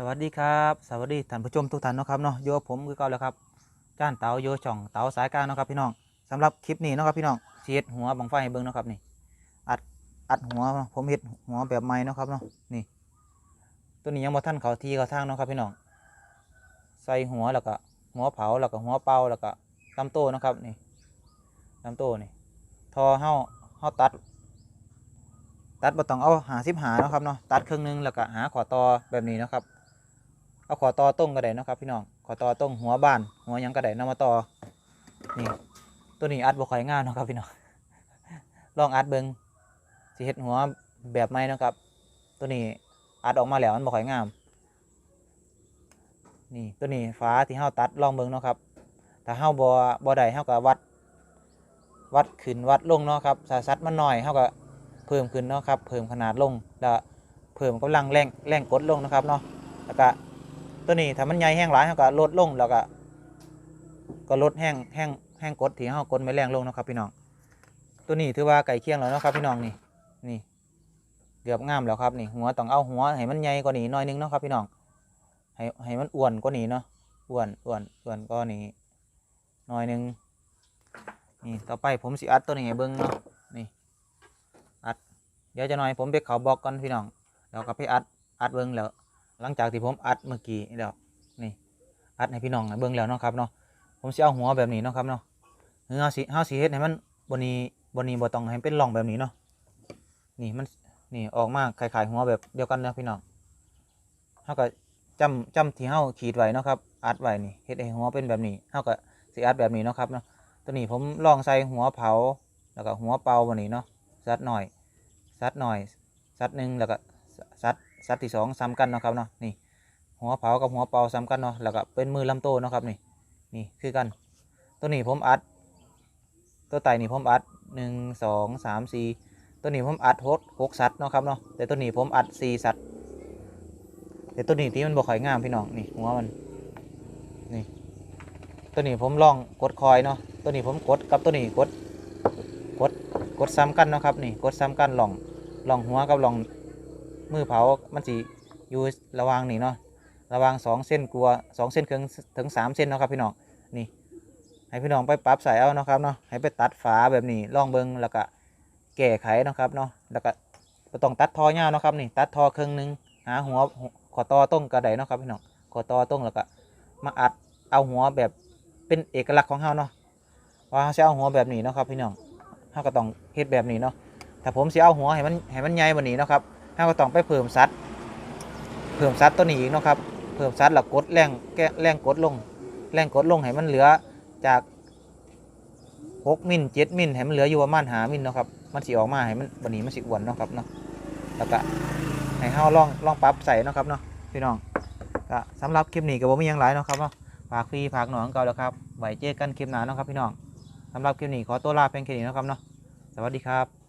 สวัสดีครับสวัสดีท่านผู้ชมทุกท่านนะครับเนาะอยู่กับผมคือเก่าแล้วครับจ้านเต๋าโยช่องเต๋าสายกลางนะครับพี่น้องสำหรับคลิปนี้นะครับพี่น้องเสียดหัวบังไฟเบิ่งนะครับนี่อัดอัดหัวผมเฮ็ดหัวแบบใหม่นะครับเนาะนี่ ตัวนี้ยังบ่ทันเขาทีเขาทางนะครับพี่น้องใส่หัวแล้วก็หัวเผาแล้วก็หัวเป่าแล้วก็ลำโตนะครับนี่ลำโตนี่ทอเฮาเฮาตัดตัดบ่ต้องเอาหาสิบหาเนาะครับเนาะตัดครึ่งหนึงแล้วก็หาขอตอแบบนี้นะครับ เอาขอต่อต้งก็ได้นะครับพี่น้องขอต่อต้งหัวบานหัวยังก็ได้นำมาต่อนี่ตัวนี้อัดบ่ค่อยงามเนาะครับพี่น้องลองอัดเบิ่งสิเฮ็ดหัวแบบใหมนะครับ ตัวนี้อัดออกมาแล้วมันบ่ค่อยงาม นี่ตัวนี้ฟ้าที่เฮาตัดลองเบิ่งเนาะครับถ้าเฮาบ่บ่ได้เฮาก็วัด วัดขึ้นวัดลงเนาะครับถ้าสัดมันน้อยเฮาก็เพิ่มขึ้นเนาะครับ เพิ่มขนาดลงแล้วเพิ่มกำลังแรงแรงกดลงนะครับเนาะแล้วก็ ตัวนี้ถ้ามันใหญ่แห้งหลายเขาก็ลดลงแล้วก็ก็ลดแห้งแห้งแห้งกดที่เขากดไม่แรงลงนะครับพี่น้อง ตัวนี้ถือว่าไก่เคียงแล้วนะครับพี่น้องนี่นี่เกือบงามแล้วครับนี่หัวต้องเอาหัวให้มันใหญ่กว่านี้น่อยนึงนะครับพี่น้องให้ให้มันอ้วนกว่านี้เนาะอ้วนอ้วนอ้วนก็นี้น่อยนึงนี่ต่อไปผมสิอัดตัวนี้ให้เบิ้งเนาะนี่อัดเดี๋ยวจะหน่อยผมไปเขาบล็อกก่อนพี่น้องแล้วก็ไปอัดอัดเบิ้งแล้ว หลังจากที่ผมอัดเมื่อกี้นี่แล้วนี่อัดให้พี่น้องเบิ่งแล้วเนาะครับเนาะผมสิเอาหัวแบบนี้เนาะครับเนาะเฮาสิเฮาสิเฮ็ดให้มันบนนี้บนนี้บ่ต้องให้เป็นร่องแบบนี้เนาะนี่มันนี่ออกมาคล้ายๆหัวแบบเดียวกันเนาะพี่น้องเฮาก็จำจำที่เฮาขีดไว้เนาะครับอัดไว้นี่เฮ็ดให้หัวเป็นแบบนี้เฮาก็สิอัดแบบนี้เนาะครับเนาะตัวนี้ผมลองใส่หัวเผาแล้วก็หัวเป่าบนนี้เนาะซัดหน่อยซัดหน่อยซัดหนึ่งแล้วก็ซัด สัตว์ที่สองซ้ำกันเนาะครับเนาะนี่หัวเผากับหัวเป่าซ้ำกันเนาะแล้วก็เป็นมือลำโตเนาะครับนี่นี่คือกัน ตัวนี้ผมอัด ตัวไตนี่ผมอัดหนึ่งสองสามสี่ตัวนี้ผมอัดหกหกสัตว์เนาะครับเนาะแต่ตัวนี้ผมอัดสี่สัตว์แต่ตัวนี้ที่มันบ่ค่อยงามพี่น้องนี่หัวมันนี่ตัวนี้ผมลองกดคอยเนาะตัวนี้ผมกดกับตัวนี้กดกดกดซ้ำกันเนาะครับนี่กดซ้ำกันลองลองหัวกับลอง มือเผามันสิอยู่ระวางนี่เนาะระวางสองเส้นกลัวสองเส้นครึ่งถึงสามเส้นเนาะครับพี่น้องนี่ ให้พี่น้องไปปรับใส่เอาเนาะครับเนาะให้ไปตัดฝาแบบนี้ลองเบิงแล้วก็แก้ไขเนาะครับเนาะแล้วก็บ่ต้องตัดทอยาเนาะครับนี่ตัดทอครึ่งหนึงหาหัวขอตอต้งกระไดเนาะครับพี่น้องขอตอต้งแล้วก็มาอัดเอาหัวแบบเป็นเอกลักษณ์ของเฮาเนาะว่าเราจะเอาหัวแบบนี้เนาะครับพี่น้องเฮาก็ต้องเฮ็ดแบบนี้เนาะถ้าผมสิเอาหัวให้มันให้มันใหญ่กว่านี้เนาะครับ เราก็ต้องไปเพิ่มซัดเพิ่มซัดตัวนี้อีกเนาะครับ เพิ่มซัดแล้วกดแรงแรงกดลง แรงกดลงให้มันเหลือจาก6มิล7มิลให้มันเหลืออยู่ประมาณ5มิลเนาะครับ มันสิออกมาให้มันบันนี้มันสิอ้วนเนาะครับเนาะ แล้วก็ให้เฮาลองลองปรับใส่เนาะครับเนาะพี่น้องก็สำหรับคลิปนี้ก็บ่มียังหลายเนาะครับเนาะฝากพี่ฝากหนองเก่าแล้วครับไว้เจอกันคลิปหน้าเนาะครับพี่น้องสำหรับคลิปนี้ขอตัวลาเพียงแค่นี้นะครับเนาะสวัสดีครับ